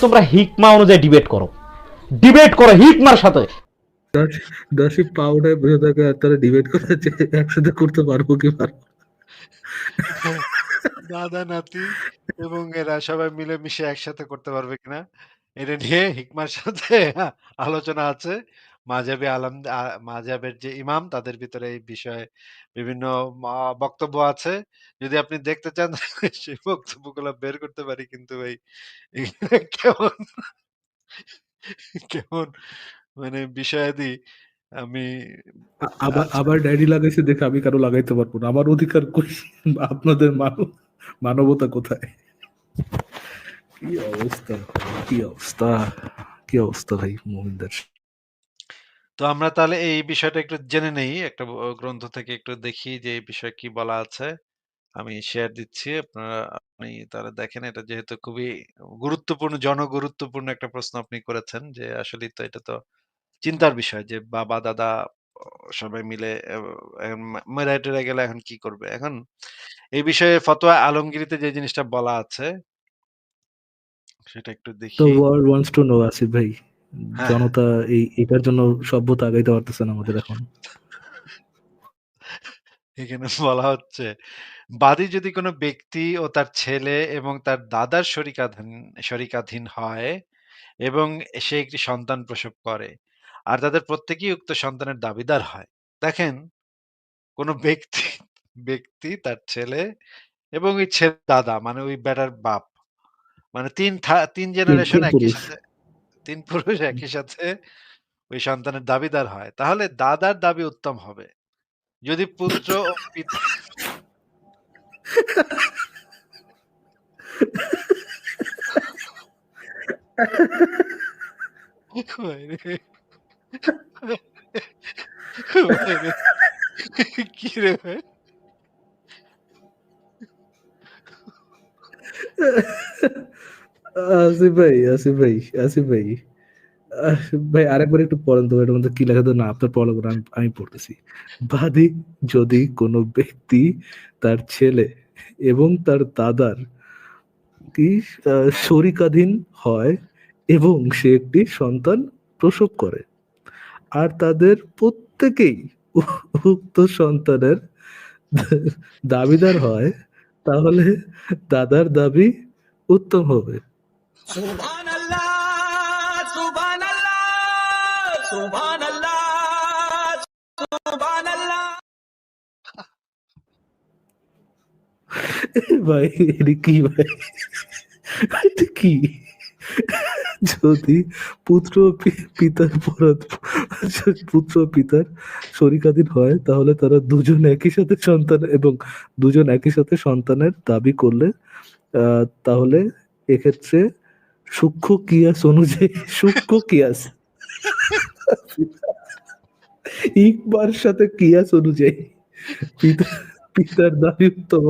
তোমরা হিকমা অনুযায়ী ডিবেট করো। ডিবেট করো হিকমার সাথে। দশই পাউডার বসে থাকে আর তারা ডিবেট করেছে একসাথে করতে পারব কি পারব দাদা নাতি এবং এরা সবাই মিলেমিশে একসাথে করতে পারবে কিনা এটা নিয়ে হিকমার সাথে আলোচনা আছে। মাঝাবি আলম মাঝাবের যে ইমাম তাদের ভিতরে এই বিষয়ে বিভিন্ন বক্তব্য আছে। যদি আপনি দেখতে চান সেই বক্তব্যগুলো বের করতে পারি কিন্তু এই কেমন? কেমন? মানে বিষয়াদি আমি আবার আবার ড্যাডি লাগাইছে দেখে আমি কারও লাগাইতে পারব না। আমার অধিকার কই? আপনাদের মানব মানবতা কোথায়? কি অবস্থা? কি অবস্থা? কি অবস্থা ভাই মোহিনদার? তো আমরা তাহলে এই বিষয়টা একটু জেনে নেই। একটা ব- গ্রন্থ থেকে একটু দেখি যে এই বিষয়ে কি বলা আছে। আমি শেয়ার দিচ্ছি। আপনারা আপনি তাহলে দেখেন এটা যেহেতু খুবই গুরুত্বপূর্ণ জনগুরুত্বপূর্ণ একটা প্রশ্ন আপনি করেছেন যে আসলে তো এটা তো চিন্তার বিষয় যে বাবা দাদা সবাই মিলে আহ, এখন মা- গেলে এখন কি করবে? এখন এই বিষয়ে ফতোয়া আলমগীরিতে যে জিনিসটা বলা আছে সেটা একটু তো দেখি। World wants to know Asif ভাই। জনতা এই এটার জন্য সভ্যতা আগাইতে পারতেছে না আমাদের এখন। এখানে বলা হচ্ছে বাদী যদি কোনো ব্যক্তি ও তার ছেলে এবং তার দাদার শরিকাধীন শরিকাধীন হয় এবং সে একটি সন্তান প্রসব করে আর তাদের প্রত্যেকেই উক্ত সন্তানের দাবিদার হয় দেখেন কোন ব্যক্তি ব্যক্তি তার ছেলে এবং ওই ছেলে দাদা মানে ওই বেটার বাপ মানে তিন তিন জেনারেশন একই সাথে তিন পুরুষ একই সাথে ওই সন্তানের দাবিদার হয়। তাহলে দাদার দাবি উত্তম হবে। যদি পুত্র ও পিতা কি রে ভাই? আসিফ ভাই আসিফ ভাই আসিফ ভাই। ভাই, আরেকবার একটু পড়েন তো এটার মধ্যে কি লেখা তো না, আপনার পড়া আমি আমি পড়তেছি। বাদী যদি কোনো ব্যক্তি তার ছেলে এবং তার দাদার কি শরিকাধীন হয় এবং সে একটি সন্তান প্রসব করে আর তাদের প্রত্যেকেই উক্ত সন্তানের দাবিদার হয়, তাহলে দাদার দাবি উত্তম হবে। সুবহান আল্লাহ সুবহান আল্লাহ সুবহান আল্লাহ সুবহান আল্লাহ ভাই এটা কি ভাই? এটা কি? যদি পুত্র পিতার পরাধ পুত্র পিতার শরিকাধীন হয় তাহলে তারা দুজন একই সাথে সন্তান এবং দুজন একই সাথে সন্তানের দাবি করলে আহ, তাহলে এক্ষেত্রে সূক্ষ্ম কিয়াস অনুযায়ী সূক্ষ্ম কিয়াস। ইকবার সাথে কিয়াস অনুযায়ী পিতা পিতার দাবি উত্তম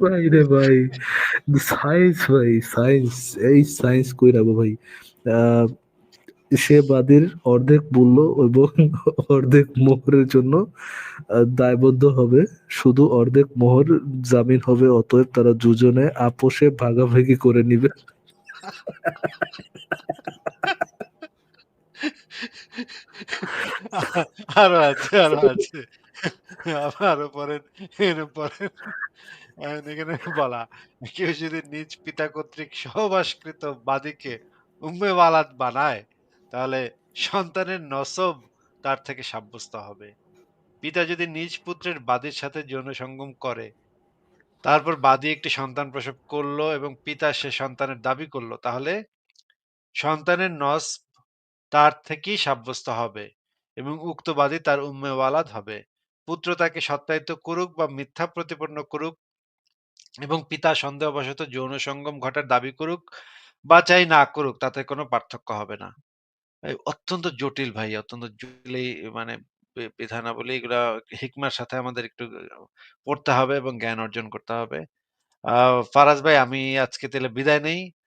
ভাই রে ভাই সায়েন্স ভাই সায়েন্স এই সায়েন্স কই রাখব ভাই। আহ, সে বাদীর অর্ধেক মূল্য এবং অর্ধেক মোহরের জন্য দায়বদ্ধ হবে। শুধু অর্ধেক মোহর জামিন হবে, অতএব তারা দুজনে আপোষে ভাগাভাগি করে নিবে। আরও আছে আরও আছে। আরও পরেন এখন বলা, কেউ যদি নিজ পিতা কর্তৃক সহবাসকৃত বাদীকে উম্মে ওয়ালাদ বানায় তাহলে সন্তানের নসব তার থেকে সাব্যস্ত হবে? পিতা যদি নিজ পুত্রের বাদীর সাথে যৌন সঙ্গম করে, তারপর বাদী একটি সন্তান প্রসব করল এবং পিতা সে সন্তানের দাবি করল, তাহলে সন্তানের নস তার থেকেই সাব্যস্ত হবে এবং উক্ত বাদী তার উম্মে ওয়ালাদ হবে। পুত্র তাকে সত্যায়িত করুক বা মিথ্যা প্রতিপন্ন করুক এবং পিতা সন্দেহবশত যৌন সঙ্গম ঘটার দাবি করুক বা চাই না করুক, তাতে কোনো পার্থক্য হবে না। অত্যন্ত জটিল ভাই, অত্যন্ত জটিল এই মানে বি- বিধানাবলী এগুলা হিকমার সাথে আমাদের একটু পড়তে হবে এবং জ্ঞান অর্জন করতে হবে। আহ ফারাজ ভাই, আমি আজকে তাহলে বিদায় নেই।